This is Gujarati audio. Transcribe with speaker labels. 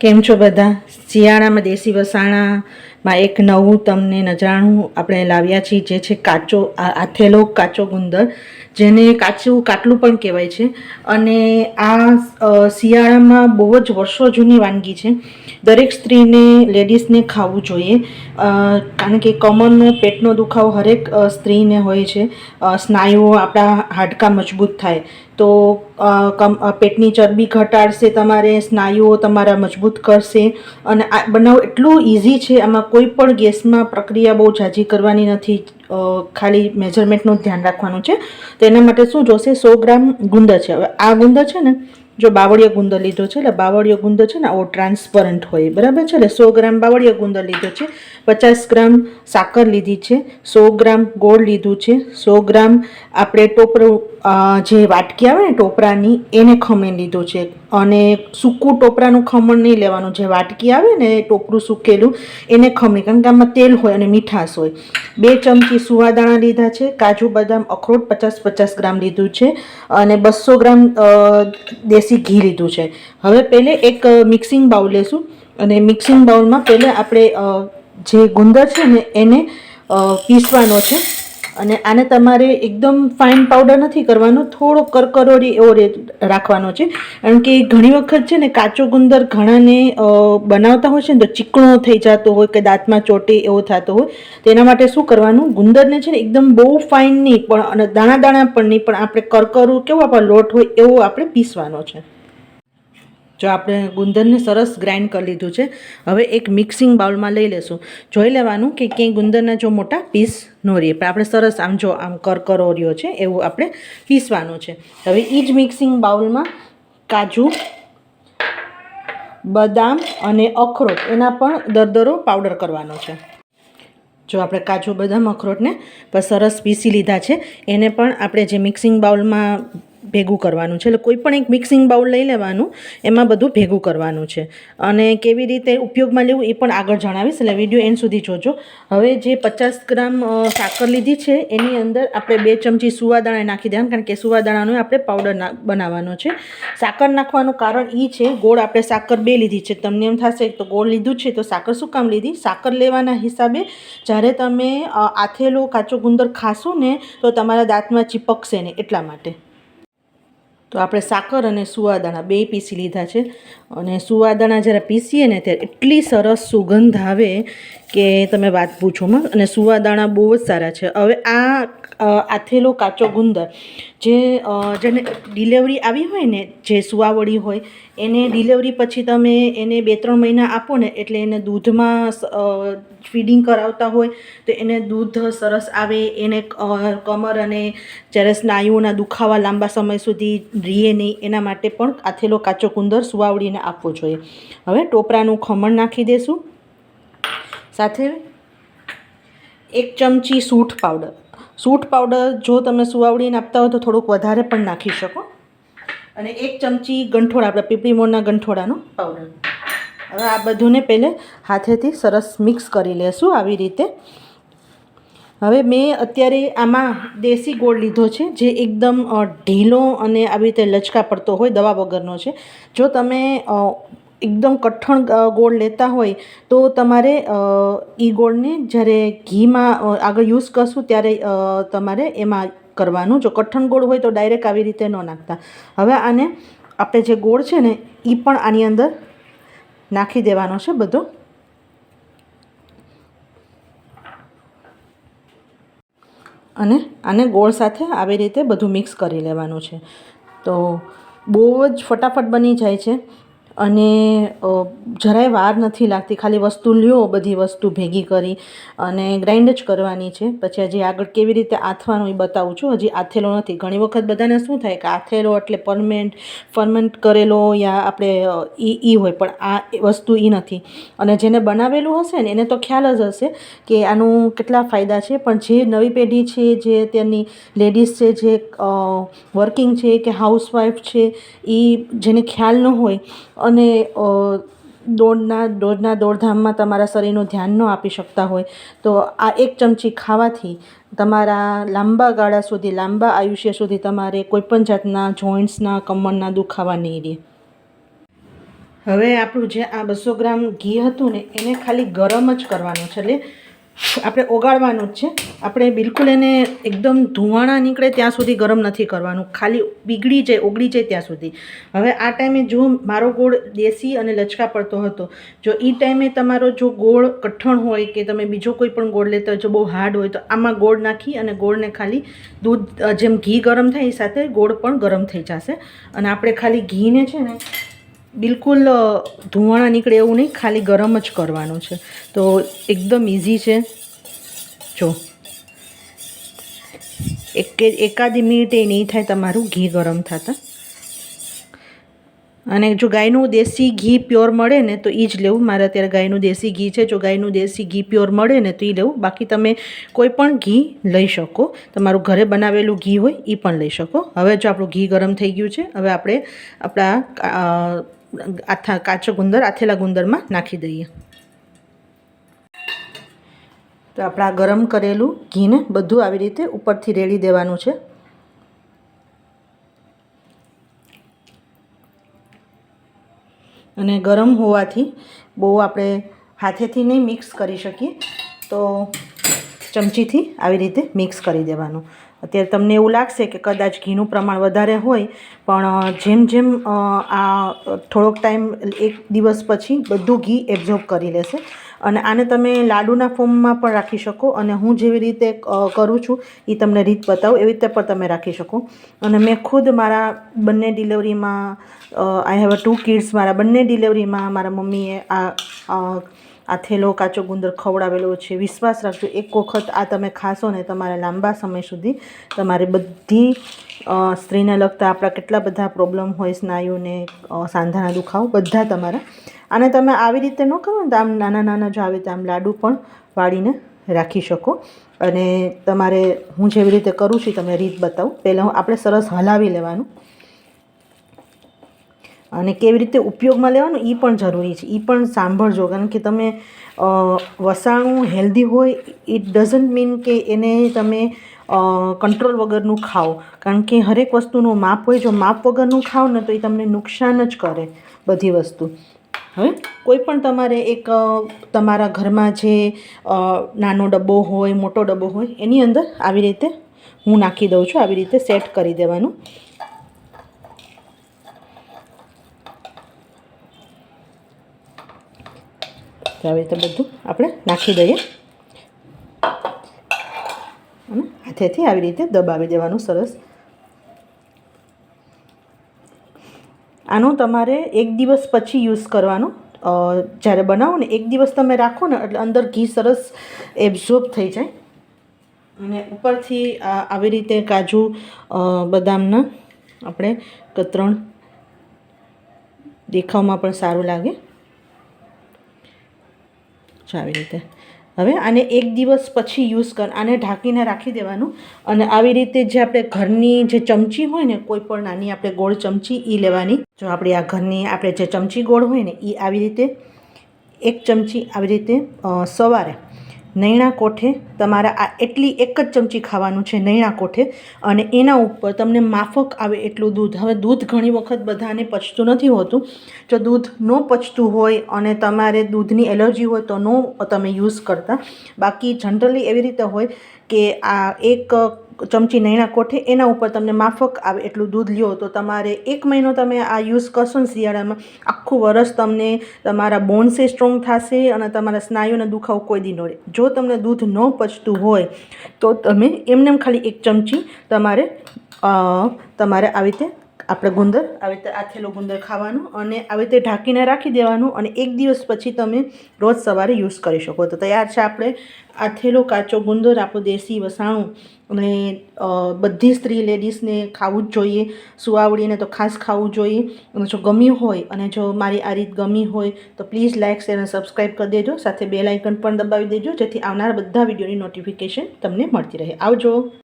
Speaker 1: કેમ છો બધા? શિયાળામાં દેશી વસાણામાં એક નવું તમને નજરાણું આપણે લાવ્યા છીએ, જે છે કાચો આથેલો કાચો ગુંદર, જેને કાચું, કાટલું પણ કહેવાય છે. અને આ શિયાળામાં બહુ જ વર્ષો જૂની વાનગી છે. દરેક સ્ત્રીને, લેડીઝને ખાવું જોઈએ. કારણ કે કમરનો પેટનો દુખાવો હરેક સ્ત્રીને હોય છે. સ્નાયુઓ આપણા હાડકાં મજબૂત થાય. તો કમ પેટની ચરબી ઘટાડશે તમારે, સ્નાયુઓ તમારા મજબૂત કરશે અને આ બનાવ એટલું ઇઝી છે, આમાં કોઈ પણ ગેસમાં પ્રક્રિયા બહુ ઝાઝી કરવાની નથી ખાલી મેજરમેન્ટનું ધ્યાન રાખવાનું છે. તો એના માટે શું જોશે, સો ગ્રામ ગુંદર છે. હવે આ ગુંદર છે ને, જો બાવળિયો ગુંદર લીધો છે, એટલે બાવળિયો ગુંદર છે ને, આવો ટ્રાન્સપરન્ટ હોય, બરાબર છે? એટલે સો ગ્રામ બાવળિયો ગુંદર લીધો છે, પચાસ ગ્રામ સાકર લીધી છે, સો ગ્રામ ગોળ લીધું છે, સો ગ્રામ આપણે ટોપરું જે વાટકી આવે ને ટોપરાની, એને ખમણ લીધું છે. અને સૂકું ટોપરાનું ખમણ નહીં લેવાનું. જે વાટકી આવે ને ટોપરું સૂકેલું, એને ખમણી. કારણ કે આમાં તેલ હોય અને મીઠાશ હોય. બે ચમચી સુવાદાણા લીધા છે. કાજુ બદામ અખરોટ પચાસ પચાસ ગ્રામ લીધું છે. અને બસો ગ્રામ દેશી ઘી લીધું છે. હવે પહેલે એક મિક્સિંગ બાઉલ લેશું. અને મિક્સિંગ બાઉલમાં પહેલે આપણે જે ગુંદર છે ને એને પીસવાનો છે. અને આને તમારે એકદમ ફાઇન પાવડર નથી કરવાનો, થોડો કરકરોડી એવો રાખવાનો છે. કારણ કે ઘણી વખત છે ને કાચો ગુંદર ઘણાને બનાવતા હોય છે ને તો ચીકણો થઈ જતો હોય કે દાંતમાં ચોટે એવો થતો હોય તેના માટે શું કરવાનું? ગુંદરને છે ને એકદમ બહુ ફાઇન નહીં, પણ અને દાણા દાણા પણ નહીં, પણ આપણે કરકરું કેવો આપણો લોટ હોય એવો આપણે પીસવાનો છે. જો આપણે ગુંદરને સરસ ગ્રાઇન્ડ કરી લીધું છે, હવે એક મિક્સિંગ બાઉલમાં લઈ લેશું. જોઈ લેવાનું કે ક્યાંય ગુંદરના જો મોટા પીસ ન રહીએ પણ આપણે સરસ આમ જો આમ કરકરો રહ્યો છે એવું આપણે પીસવાનું છે. હવે એ જ મિક્સિંગ બાઉલમાં કાજુ, બદામ અને અખરોટ, એના પણ દરદરો પાવડર કરવાનો છે. જો આપણે કાજુ, બદામ, અખરોટને પણ સરસ પીસી લીધા છે, એને પણ આપણે જે મિક્સિંગ બાઉલમાં ભેગું કરવાનું છે. એટલે કોઈ પણ એક મિક્સિંગ બાઉલ લઈ લેવાનું, એમાં બધું ભેગું કરવાનું છે. અને કેવી રીતે ઉપયોગમાં લેવું એ પણ આગળ જણાવીશ. એટલે વીડિયો એન્ડ સુધી જોજો. હવે જે પચાસ ગ્રામ સાકર લીધી છે, એની અંદર આપણે બે ચમચી સુવાદાણા નાખી દેવાનું, કારણ કે સુવાદાણાનો આપણે પાવડર બનાવવાનો છે. સાકર નાખવાનું કારણ એ છે, ગોળ આપણે સાકર બે લીધી છે. તમને એમ થશે, તો ગોળ લીધું છે, તો સાકર શું કામ લીધી? સાકર લેવાના હિસાબે જ્યારે તમે આથેલો કાચો ગુંદર ખાશો ને, તો તમારા દાંતમાં ચીપકશે ને, એટલા માટે. તો આપણે સાકર અને સુવાદાણા બે પીસી લીધા છે. અને સુવાદાણા જ્યારે પીસીએ ને ત્યારે એટલી સરસ સુગંધ આવે કે તમે વાત પૂછો માં અને સુવાદાણા બહુ જ સારા છે. હવે આ આથેલો કાચો ગુંદર જે જેને ડિલેવરી આવી હોય ને, જે સુવાવડી હોય, એને ડિલેવરી પછી તમે એને બે ત્રણ મહિના આપો ને, એટલે એને દૂધમાં ફીડિંગ કરાવતા હોય, તો એને દૂધ સરસ આવે, એને કમર અને જ્યારે સ્નાયુઓના દુખાવા લાંબા સમય સુધી રીએ નહીં, એના માટે પણ આથેલો કાચો ગુંદર સુવાવડીને આપવો જોઈએ. હવે ટોપરાનું ખમણ નાખી દેશું. સાથે એક ચમચી સૂંઠ પાવડર. સૂંઠ પાવડર જો તમે સુવાવડીને આપતા હો તો થોડુંક વધારે પણ નાખી શકો. અને એક ચમચી ગંઠોડા આપણે પીપળી મોરના ગંઠોડાનો પાવડર. હવે આ બધુંને પહેલે હાથેથી સરસ મિક્સ કરી લેશું આવી રીતે. હવે મેં અત્યારે આમાં દેશી ગોળ લીધો છે, જે એકદમ ઢીલો અને આવી રીતે લચકા પડતો હોય, દવા વગરનો છે. જો તમે એકદમ કઠણ ગોળ લેતા હોય તો તમારે એ ગોળને જ્યારે ઘીમાં આગળ યુઝ કરશું ત્યારે તમારે એમાં કરવાનું. જો કઠણ ગોળ હોય તો ડાયરેક્ટ આવી રીતે ન નાખતા. હવે આને આપણે જે ગોળ છે ને એ પણ આની અંદર નાખી દેવાનો છે બધો. અને આને ગોળ સાથે આવી રીતે બધું મિક્સ કરી લેવાનું છે. તો બહુ જ ફટાફટ બની જાય છે. અને જરાય વાર નથી લાગતી. ખાલી વસ્તુ લ્યો, બધી વસ્તુ ભેગી કરી અને ગ્રાઇન્ડ જ કરવાની છે. પછી હજી આગળ કેવી રીતે આથવાનું એ બતાવું છું. હજી આથેલો નથી. ઘણી વખત બધાને શું થાય કે આથેલો એટલે પરમેન્ટ ફર્મેન્ટ કરેલો યા આપણે ઈ ઈ હોય, પણ આ વસ્તુ એ નથી. અને જેને બનાવેલું હશે ને, એને તો ખ્યાલ જ હશે કે આનું કેટલા ફાયદા છે. પણ જે નવી પેઢી છે, જે અત્યારની લેડીઝ છે, જે વર્કિંગ છે, કે હાઉસવાઈફ છે એ જેને ખ્યાલ ન હોય અને દોડના દોડના દોડધામમાં તમારા શરીરનું ધ્યાન ન આપી શકતા હોય, તો આ એક ચમચી ખાવાથી તમારા લાંબા ગાળા સુધી, લાંબા આયુષ્ય સુધી તમારે કોઈપણ જાતના જોઈન્ટ્સના, કમરના દુખાવા નહીં રહે હવે આપણું જે આ બસો ગ્રામ ઘી હતું ને, એને ખાલી ગરમ જ કરવાનું છે, એટલે આપણે ઓગાળવાનું જ છે. આપણે બિલકુલ એને એકદમ ધુવાણા નીકળે ત્યાં સુધી ગરમ નથી કરવાનું. ખાલી બીગળી જાય, ઓગળી જાય ત્યાં સુધી. હવે આ ટાઈમે જો મારો ગોળ દેશી અને લચકા પડતો હતો, જો એ ટાઈમે તમારો જો ગોળ કઠણ હોય કે તમે બીજો કોઈ પણ ગોળ લેતા હોય, જો બહુ હાર્ડ હોય, તો આમાં ગોળ નાખી અને ગોળને ખાલી દૂધ જેમ ઘી ગરમ થાય એ સાથે ગોળ પણ ગરમ થઈ જશે. અને આપણે ખાલી ઘીને છે ને બિલકુલ ધુવાણા નીકળે એવું નહીં, ખાલી ગરમ જ કરવાનું છે. તો એકદમ ઇઝી છે. જો. એક, એકાદી મિનિટે નહીં થાય, તમારું ઘી ગરમ થતાં અને જો ગાયનું દેશી ઘી પ્યોર મળે ને, તો એ જ લેવું. મારે અત્યારે ગાયનું દેશી ઘી છે. જો ગાયનું દેશી ઘી પ્યોર મળે ને, તો એ લેવું. બાકી તમે કોઈ પણ ઘી લઈ શકો. તમારું ઘરે બનાવેલું ઘી હોય એ પણ લઈ શકો. હવે જો આપણું ઘી ગરમ થઈ ગયું છે, હવે આપણે આપણા આથા કાચો ગુંદર, આથેલા ગુંદરમાં નાખી દઈએ. તો આપણા ગરમ કરેલું ઘીને બધું આવી રીતે ઉપરથી રેડી દેવાનું છે. અને ગરમ હોવાથી બહુ આપણે હાથેથી નહીં મિક્સ કરી શકીએ, તો ચમચીથી આવી રીતે મિક્સ કરી દેવાનું. અત્યારે તમને એવું લાગશે કે કદાચ ઘીનું પ્રમાણ વધારે હોય, પણ જેમ જેમ આ થોડોક ટાઈમ એક દિવસ પછી બધું ઘી એબ્ઝોર્બ કરી લેશે. અને આને તમે લાડુના ફોર્મમાં પણ રાખી શકો અને હું જેવી રીતે કરું છું એ તમને રીત બતાવું, એવી રીતે પણ તમે રાખી શકો. અને મેં ખુદ મારા બંને ડિલિવરીમાં આઈ હેવ ટુ કિડ્સ મારા બંને ડિલિવરીમાં મારા મમ્મીએ આ આ થેલો કાચો ગુંદર ખવડાવેલો છે. વિશ્વાસ રાખજો, એક વખત આ તમે ખાશો ને તમારે લાંબા સમય સુધી તમારે બધી સ્ત્રીને લગતા આપણા કેટલા બધા પ્રોબ્લેમ હોય, સ્નાયુને સાંધાના દુખાવો, બધા તમારા. અને તમે આવી રીતે ન કરો ને તો આમ નાના નાના જો આવે તો આમ લાડુ પણ વાળીને રાખી શકો. અને તમારે હું જેવી રીતે કરું છું તમે રીત બતાવું. પહેલાં આપણે સરસ હલાવી લેવાનું. અને કેવી રીતે ઉપયોગમાં લેવાનું એ પણ જરૂરી છે. એ પણ સાંભળજો. કારણ કે તમે વસાણું હેલ્ધી હોય ઇટ ડઝન્ટ મીન કે એને તમે કંટ્રોલ વગરનું ખાઓ. કારણ કે હરેક વસ્તુનું માપ હોય, જો માપ વગરનું ખાઓ ને તો એ તમને નુકસાન જ કરે બધી વસ્તુ. હવે કોઈ પણ તમારે એક તમારા ઘરમાં જે નાનો ડબ્બો હોય, મોટો ડબ્બો હોય, એની અંદર આવી રીતે હું નાખી દઉં છું. આવી રીતે સેટ કરી દેવાનું. તો આવી રીતે બધું આપણે નાખી દઈએ. અને હાથેથી આવી રીતે દબાવી દેવાનું સરસ. આનું તમારે એક દિવસ પછી યુઝ કરવાનો. જ્યારે બનાવો ને એક દિવસ તમે રાખો ને એટલે અંદર ઘી સરસ એબ્ઝોર્બ થઈ જાય. અને ઉપરથી આવી રીતે કાજુ બદામના આપણે કતરણ દેખાવમાં પણ સારું લાગે. જો આવી રીતે. હવે આને એક દિવસ પછી યુઝ કર, આને ઢાંકીને રાખી દેવાનું અને આવી રીતે જે આપણે ઘરની જે ચમચી હોય ને, કોઈ પણ નાની આપણે ગોળ ચમચી એ લેવાની. જો આપણી આ ઘરની આપણે જે ચમચી ગોળ હોય ને એ આવી રીતે એક ચમચી આવી રીતે સવારે નૈણા કોઠે તમારા આ એટલી એક જ ચમચી ખાવાનું છે નૈણા કોઠે અને એના ઉપર તમને માફક આવે એટલું દૂધ. હવે દૂધ ઘણી વખત બધાને પચતું નથી હોતું. જો દૂધ ન પચતું હોય અને તમારે દૂધની એલર્જી હોય તો નો તમે યુઝ કરતા. બાકી જનરલી એવી રીતે હોય કે આ એક ચમચી નૈણા કોઠે એના ઉપર તમને માફક આવે એટલું દૂધ લ્યો તો તમારે એક મહિનો તમે આ યુઝ કરશો ને શિયાળામાં, આખું વરસ તમને તમારા બોન્સે સ્ટ્રોંગ થશે અને તમારા સ્નાયુને દુખાવો કોઈ દી ન રહે. જો તમને દૂધ ન પચતું હોય તો તમે એમને ખાલી એક ચમચી તમારે તમારે આવી રીતે આપણે ગુંદર આવી રીતે આથેલો ગુંદર ખાવાનું અને આવી રીતે ઢાંકીને રાખી દેવાનું અને એક દિવસ પછી તમે રોજ સવારે યુઝ કરી શકો. તો તૈયાર છે આપણે આથેલો કાચો ગુંદર, આપણું દેશી વસાણું અને બધી સ્ત્રી લેડીઝને ખાવું જ જોઈએ, સુવાવડીને તો ખાસ ખાવું જોઈએ. અને જો ગમ્યું હોય અને જો મારી આ રીત ગમી હોય તો પ્લીઝ લાઇક શેર અને સબસ્ક્રાઈબ કરી દેજો. સાથે બેલ આઇકન પણ દબાવી દેજો જેથી આવનારા બધા વિડીયોની નોટિફિકેશન તમને મળતી રહે. આવજો!